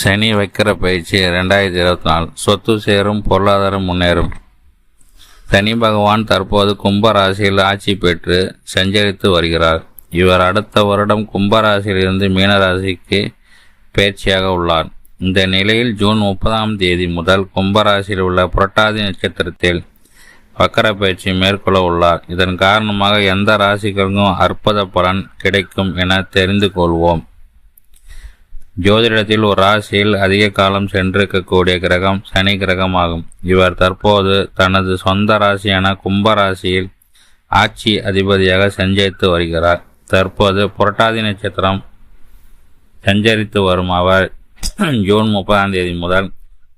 சனி வைக்கிற பயிற்சி ரெண்டாயிரத்தி இருபத்தி நாலு சொத்து சேரும் பொருளாதாரம் முன்னேறும். சனி பகவான் தற்போது கும்ப ராசியில் ஆட்சி பெற்று சஞ்சரித்து வருகிறார். இவர் அடுத்த வருடம் கும்பராசியிலிருந்து மீனராசிக்கு பயிற்சியாக உள்ளார். இந்த நிலையில் ஜூன் முப்பதாம் தேதி முதல் கும்பராசியில் உள்ள புரட்டாதி நட்சத்திரத்தில் வக்கர பயிற்சி மேற்கொள்ள உள்ளார். இதன் காரணமாக எந்த ராசிகளுக்கும் அற்புத பலன் கிடைக்கும் என தெரிந்து கொள்வோம். ஜோதிடத்தில் ஒரு ராசியில் அதிக காலம் சென்றிருக்கக்கூடிய கிரகம் சனி கிரகமாகும். இவர் தற்போது தனது சொந்த ராசியான கும்ப ராசியில் ஆட்சி அதிபதியாக சஞ்சரித்து வருகிறார். தற்போது புரட்டாதி நட்சத்திரம் சஞ்சரித்து வரும் அவர் ஜூன் முப்பதாம் தேதி முதல்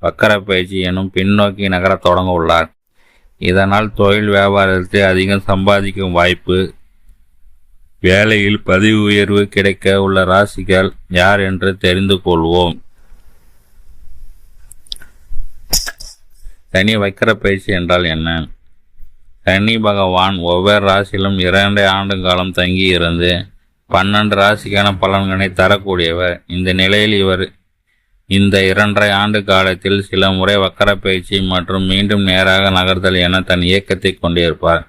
வக்கர பயிற்சி எனும் பின்னோக்கி நகரத் தொடங்க உள்ளார். இதனால் தொழில் வியாபாரத்தில் அதிகம் சம்பாதிக்கும் வாய்ப்பு வேலையில் பதிவு உயர்வு கிடைக்க உள்ள ராசிகள் யார் என்று தெரிந்து கொள்வோம். சனி வக்கர பயிற்சி என்றால் என்ன? சனி பகவான் ஒவ்வொரு ராசியிலும் இரண்டு ஆண்டு காலம் தங்கி இருந்து பன்னெண்டு ராசிக்கான பலன்களை தரக்கூடியவர். இந்த நிலையில் இவர் இந்த இரண்டரை ஆண்டு காலத்தில் சில முறை வக்கர பயிற்சி மற்றும் மீண்டும் நேராக நகர்தல் என தன் இயக்கத்தை கொண்டிருப்பார்.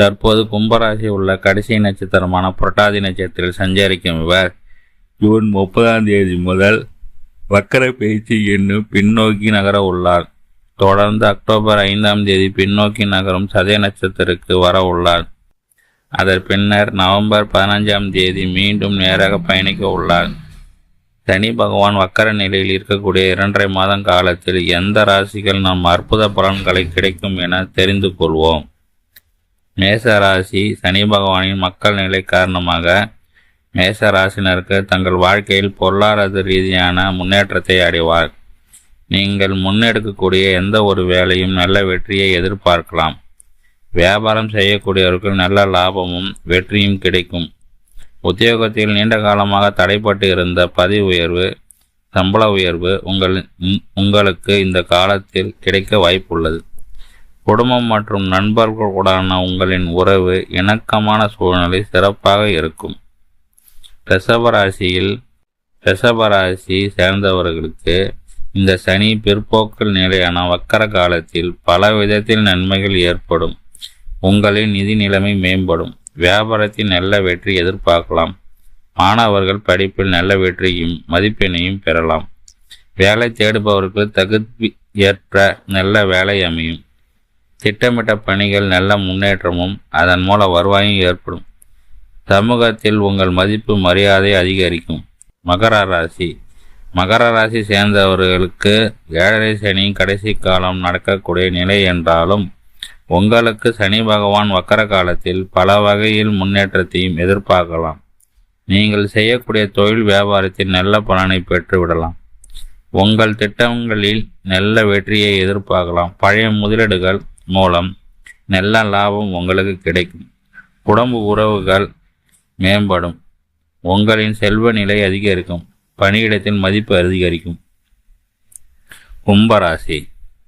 தற்போது கும்பராசி உள்ள கடைசி நட்சத்திரமான புரட்டாதி நட்சத்திரத்தில் சஞ்சரிக்கும் இவர் ஜூன் முப்பதாம் தேதி முதல் வக்கர பயிற்சி என்னும் பின்னோக்கி நகர உள்ளார். தொடர்ந்து அக்டோபர் ஐந்தாம் தேதி பின்னோக்கி நகரும் சதய நட்சத்திரக்கு வர உள்ளார். அதன் பின்னர் நவம்பர் பதினஞ்சாம் தேதி மீண்டும் நேராக பயணிக்க உள்ளார். சனி பகவான் வக்கர நிலையில் இருக்கக்கூடிய இரண்டரை மாதம் காலத்தில் எந்த ராசிகள் நம் அற்புத பலன்களை கிடைக்கும் என தெரிந்து கொள்வோம். மேச ராசி சனி பகவானின் மக்கள் நிலை காரணமாக மேச ராசினருக்கு தங்கள் வாழ்க்கையில் பொருளாதார ரீதியான முன்னேற்றத்தை அடைவார். நீங்கள் முன்னெடுக்கக்கூடிய எந்த ஒரு வேலையும் நல்ல வெற்றியை எதிர்பார்க்கலாம். வியாபாரம் செய்யக்கூடியவர்கள் நல்ல லாபமும் வெற்றியும் கிடைக்கும். உத்தியோகத்தில் நீண்ட காலமாக தடைப்பட்டு இருந்த பதவி உயர்வு சம்பள உயர்வு உங்கள் உங்களுக்கு இந்த காலத்தில் கிடைக்க வாய்ப்புள்ளது. குடும்பம் மற்றும் நண்பர்களுடனான உங்களின் உறவு இணக்கமான சூழ்நிலை சிறப்பாக இருக்கும். ரிஷபராசியில் ரிஷபராசி சேர்ந்தவர்களுக்கு இந்த சனி பிற்போக்கில் நிலையான வக்கர காலத்தில் பல விதத்தில் நன்மைகள் ஏற்படும். உங்களின் நிதி நிலைமை மேம்படும். வியாபாரத்தில் நல்ல வெற்றி எதிர்பார்க்கலாம். மாணவர்கள் படிப்பில் நல்ல வெற்றியும் மதிப்பெண்ணையும் பெறலாம். வேலை தேடுபவருக்கு தகுதி ஏற்ற நல்ல வேலை அமையும். திட்டமிட்ட பணிகள் நல்ல முன்னேற்றமும் அதன் மூலம் வருவாயும் ஏற்படும். சமூகத்தில் உங்கள் மதிப்பு மரியாதை அதிகரிக்கும். மகர ராசி. மகர ராசி சேர்ந்தவர்களுக்கு ஏழரை சனி கடைசி காலம் நடக்கக்கூடிய நிலை என்றாலும் உங்களுக்கு சனி பகவான் வக்கர காலத்தில் பல வகையில் முன்னேற்றத்தையும் எதிர்பார்க்கலாம். நீங்கள் செய்யக்கூடிய தொழில் வியாபாரத்தில் நல்ல பலனை பெற்றுவிடலாம் உங்கள் திட்டங்களில் நல்ல வெற்றியை எதிர்பார்க்கலாம். பழைய முதலீடுகள் மூலம் நல்ல லாபம் உங்களுக்கு கிடைக்கும். குடும்ப உறவுகள் மேம்படும். உங்களின் செல்வ நிலை அதிகரிக்கும். பணியிடத்தின் மதிப்பு அதிகரிக்கும். கும்பராசி.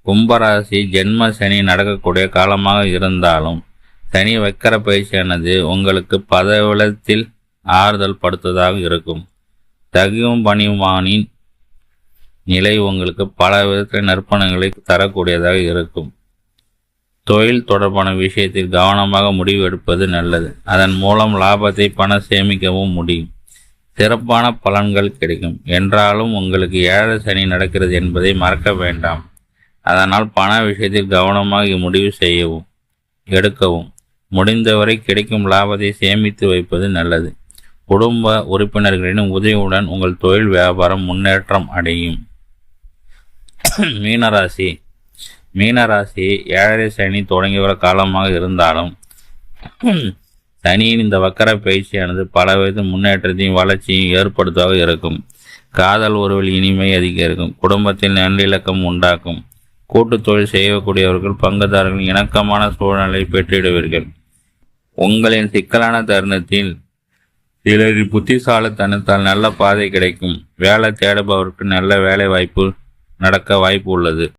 கும்பராசி ஜென்ம சனி நடக்கக்கூடிய காலமாக இருந்தாலும் சனி வைக்கிற பயிற்சியானது உங்களுக்கு பதவிலத்தில் ஆறுதல் படுத்ததாக இருக்கும். தகும் பணிவானின் நிலை உங்களுக்கு பல விதத்தில் நற்பணங்களை தரக்கூடியதாக இருக்கும். தொழில் தொடர்பான விஷயத்தில் கவனமாக முடிவு எடுப்பது நல்லது. அதன் மூலம் லாபத்தை பண சேமிக்கவும் முடியும். சிறப்பான பலன்கள் கிடைக்கும். என்றாலும் உங்களுக்கு ஏழை சனி நடக்கிறது என்பதை மறக்க வேண்டாம். அதனால் பண விஷயத்தில் கவனமாக முடிவு செய்யவும் எடுக்கவும். முடிந்தவரை கிடைக்கும் லாபத்தை சேமித்து வைப்பது நல்லது. குடும்ப உறுப்பினர்களின் உதவியுடன் உங்கள் தொழில் வியாபாரம் முன்னேற்றம் அடையும். மீனராசி. மீனராசி ஏழரை சனி தொடங்கிவர காலமாக இருந்தாலும் சனியின் இந்த வக்கர பயிற்சியானது பல வித முன்னேற்றத்தையும் வளர்ச்சியும் ஏற்படுத்துவதாக இருக்கும். காதல் உறவில் இனிமை அதிகரிக்கும். குடும்பத்தில் நல்லிலக்கம் உண்டாக்கும். கூட்டு தொழில் செய்யக்கூடியவர்கள் பங்குதாரர்கள் இணக்கமான சூழ்நிலை பெற்றிடுவீர்கள். உங்களின் சிக்கலான தருணத்தில் சிலரின் புத்திசாலித்தனத்தால் நல்ல பாதை கிடைக்கும். வேலை தேடுபவருக்கு நல்ல வேலை வாய்ப்பு நடக்க வாய்ப்பு உள்ளது.